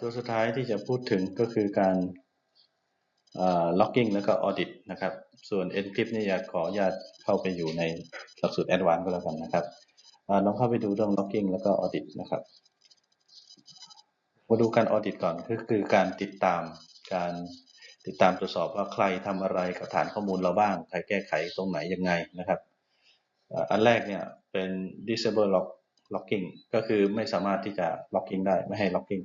ตัวสุดท้ายที่จะพูดถึงก็คือการล็อกกิ้งแล้วก็ audit นะครับ ส่วน encrypt นี่อยากขออนุญาตเข้าไปอยู่ในหลักสูตร advanced ก็แล้วกันนะครับลองเข้าไปดูเรื่อง logging แล้วก็ audit นะครับมาดูการ audit ก่อนก็คือการติดตามการติดตามตรวจสอบว่าใครทำอะไรกับฐานข้อมูลเราบ้าง ใครแก้ไขตรงไหนยังไงนะครับ อันแรกเนี่ยเป็น disable log logging ก็คือไม่สามารถที่จะ logging ได้ไม่ให้ logging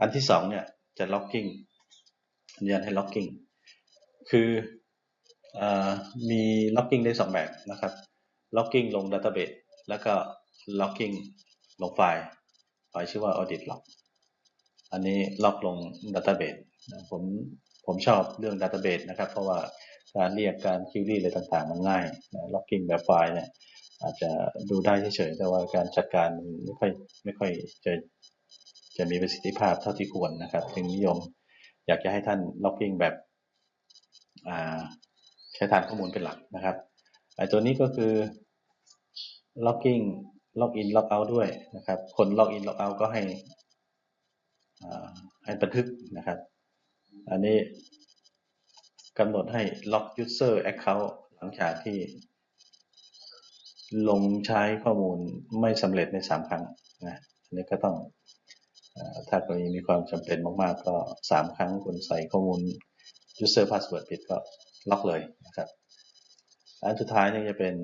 อันที่สองเนี่ยจะ logging อนุญาตให้ logging คืออมี logging ได้สองแบบนะครับ logging ลง database แล้วก็ logging ลงไฟล์ไฟล์ชื่อว่า audit log อันนี้ล็อกลง database นะผมผมชอบเรื่อง database นะครับ เพราะว่าการเรียกการ query อะไรต่างๆ มันง่ายนะ logging แบบไฟล์เนี่ยอาจจะดูได้เฉยๆแต่ว่าการจัดการไม่ค่อยไม่ค่อยจะ จะมีประสิทธิภาพเท่าที่ควรนะครับ จึงนิยมอยากจะให้ท่าน logging แบบใช้ฐานข้อมูลเป็นหลักนะครับไอ้ตัวนี้ก็คือ logging log in log out ด้วยนะครับ คน log in log out ก็ให้ให้บันทึกนะครับ อันนี้กำหนดให้ log user account หลังจากที่ลงใช้ข้อมูลไม่สำเร็จใน 3 ครั้งนะอันนี้ก็ต้อง ถ้ากรณีมีความจำเป็นมาก ๆ ก็ 3 ครั้งคุณใส่ข้อมูล user password ผิดก็ล็อกเลยนะครับอันสุดท้ายนี่จะเป็น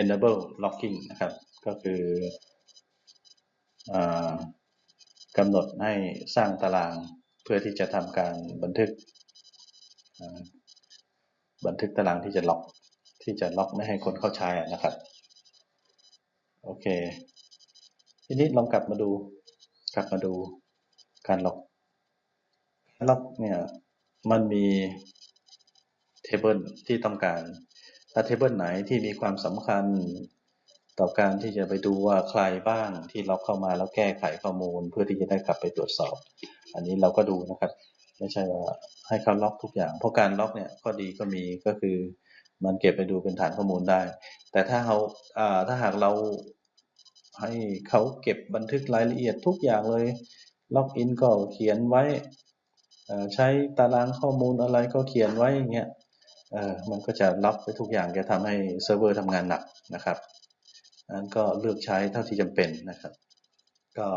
enable logging นะครับ ก็คืออกำหนดให้สร้างตารางเพื่อที่จะทำการบันทึก บันทึกตารางที่จะล็อกที่จะล็อกไม่ให้คนเข้าใช้นะครับ โอเค ทีนี้ลองกลับมาดู กลับมาดูการล็อกล็อกเนี่ยมันมีเทเบิลที่ต้องการถ้าเทเบิลไหนที่มีความสำคัญต่อการที่จะไปดูว่าใครบ้างที่ล็อกเข้ามาแล้วแก้ไขข้อมูล เพื่อที่จะได้กลับไปตรวจสอบ อันนี้เราก็ดูนะครับ ไม่ใช่ว่าให้เขาล็อกทุกอย่าง เพราะการล็อกเนี่ยข้อดีก็มีก็คือมันเก็บไปดูเป็นฐานข้อมูลได้ แต่ถ้าเขาถ้าหากเรา ให้เขาเก็บบันทึกรายละเอียดทุกอย่างเลย ล็อกอินก็เขียนไว้ ใช้ตารางข้อมูลอะไรก็เขียนไว้อย่างเงี้ยมันก็จะล็อกไปทุกอย่างจะทำให้เซิร์ฟเวอร์ทำงานหนักนะครับนั้นก็เลือกใช้เท่าที่จำเป็นนะครับ ก็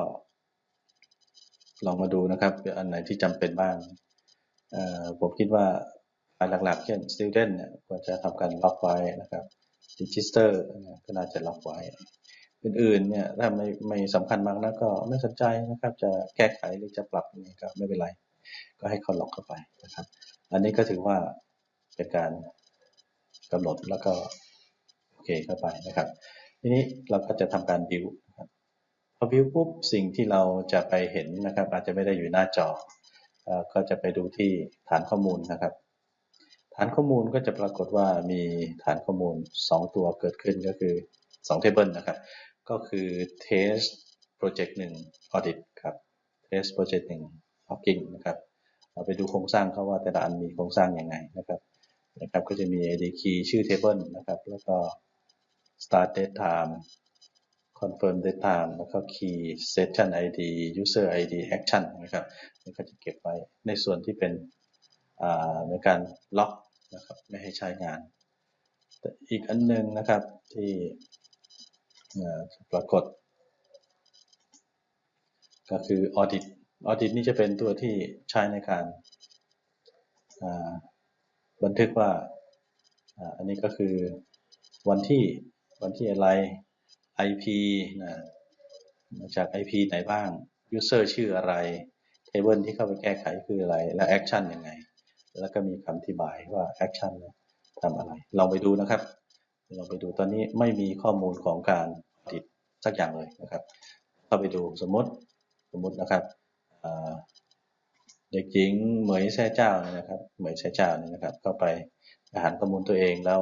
ลองมาดูนะครับ อันไหนที่จำเป็นบ้างผมคิดว่าอันหลักๆ เช่น student เนี่ยควรจะทำการล็อกไว้นะครับ register ก็น่าจะล็อกไว้ อื่นๆเนี่ยถ้าไม่ไม่สำคัญมากนะก็ไม่สนใจนะครับ จะแก้ไขหรือจะปรับนี่ก็ไม่เป็นไร ก็ให้เขาล็อกเข้าไปนะครับ อันนี้ก็ถือว่าเป็นการกำหนดแล้วก็โอเคเข้าไปนะครับ ทีนี้เราก็จะทำการ build นะครับพอ build ปุ๊บสิ่งที่เราจะไปเห็นนะครับ อาจจะไม่ได้อยู่หน้าจอเอ่อก็จะไปดูที่ฐานข้อมูลนะครับ ฐานข้อมูลก็จะปรากฏว่ามีฐานข้อมูล 2 ตัวเกิดขึ้นก็คือ2 table นะครับ ก็คือ test project 1 audit ครับ test project 1 logging นะครับเราไปดูโครงสร้างเขาว่าแต่ละอันมีโครงสร้างยังไงนะครับนะครับก็จะมี id key ชื่อ table นะครับแล้วก็ start date time confirm date time แล้วก็ key session id user id action นะครับนี่ก็จะเก็บไว้ในส่วนที่เป็นอ่าในการล็อกนะครับไม่ให้ใช้งานแต่อีกอันหนึงนะครับที่ ปรากฏ ก็คือ audit audit นี่จะเป็นตัวที่ใช้ในการบันทึกว่าอันนี้ก็คือวันที่วันที่อะไร IP นะมาจาก IP ไหนบ้าง user ชื่ออะไร table ที่เข้าไปแก้ไขคืออะไร และ action ยังไง แล้วก็มีคำอธิบายว่า action ทำอะไร ลองไปดูนะครับ ลองไปดูตอนนี้ไม่มีข้อมูลของการ audit สักอย่างเลยนะครับ เข้าไปดูสมมติสมมตินะครับเด็กหญิงเหมยแซ่เจ้าเนี่ยนะครับเหมยแซ่เจ้านี่นะครับ เข้าไปอาหารข้อมูลตัวเองแล้ว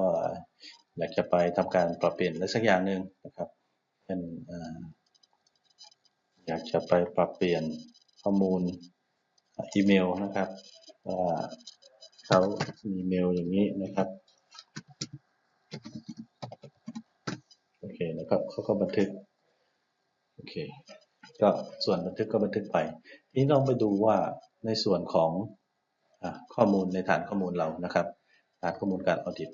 อยากจะไปทำการปรับเปลี่ยนอะไรสักอย่างหนึ่งนะครับเช่นอยากจะไปปรับเปลี่ยนข้อมูลอีเมลนะครับว่าเขามีเมลอย่างนี้นะครับ เคนะครับเขาก็บันทึกโอเคก็ส่วนบันทึกก็บันทึกไป ทีนี้ลองไปดูว่าในส่วนของอข้อมูลในฐานข้อมูลเรานะครับฐานข้อมูลการออดิต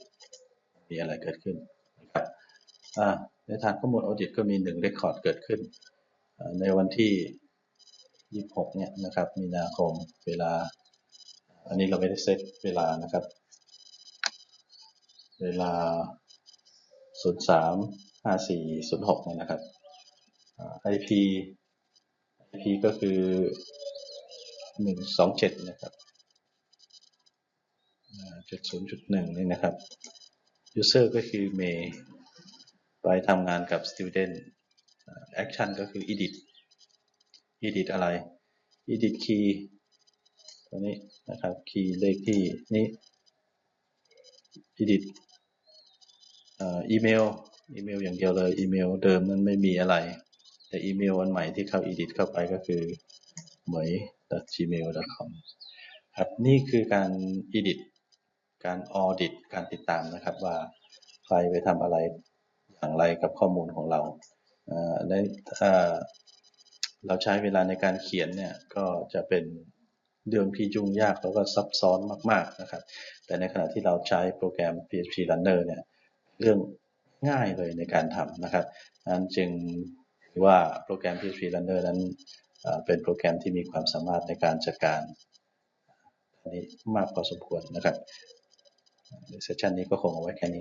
มีอะไรเกิดขึ้นนะครับในฐานข้อมูลออดิตก็มีหนึ่งเรคคอร์ดเกิดขึ้น ในวันที่ 26 เนี่ยนะครับ มีนาคมเวลา อันนี้เราไม่ได้เซตเวลานะครับ เวลา 03 5406 เนี่ยนะครับอ่า IP IP ก็คือ 127 นะครับ70.1 นี่นะครับ User ก็คือเมย์ไปทำงานกับ Student Action ก็คือ Edit Edit อะไร Edit Key ตัวนี้นะครับ Key เลขที่นี้ Edit อ่ออีเมลอีเมลอย่างเดียวเลย อีเมลเดิมมันไม่มีอะไร แต่อีเมลอันใหม่ที่เข้า edit เข้าไปก็คือเหมย gmail.com ครับนี่คือการ edit การ audit การติดตามนะครับว่าใครไปทำอะไรอย่างไรกับข้อมูลของเราในถ้าเราใช้เวลาในการเขียนเนี่ยก็จะเป็นเรื่องที่ยุ่งยากแล้วก็ซับซ้อนมาก ๆนะครับ แต่ในขณะที่เราใช้โปรแกรม PHP Runner เนี่ยเรื่อง ง่ายเลยในการทำนะครับนั้นจึงว่าโปรแกรม PHP Runner นั้นเป็นโปรแกรมที่มีความสามารถในการจัดการอันนี้มากพอสมควรนะครับในเซสชันนี้ก็คงเอาไว้แค่นี้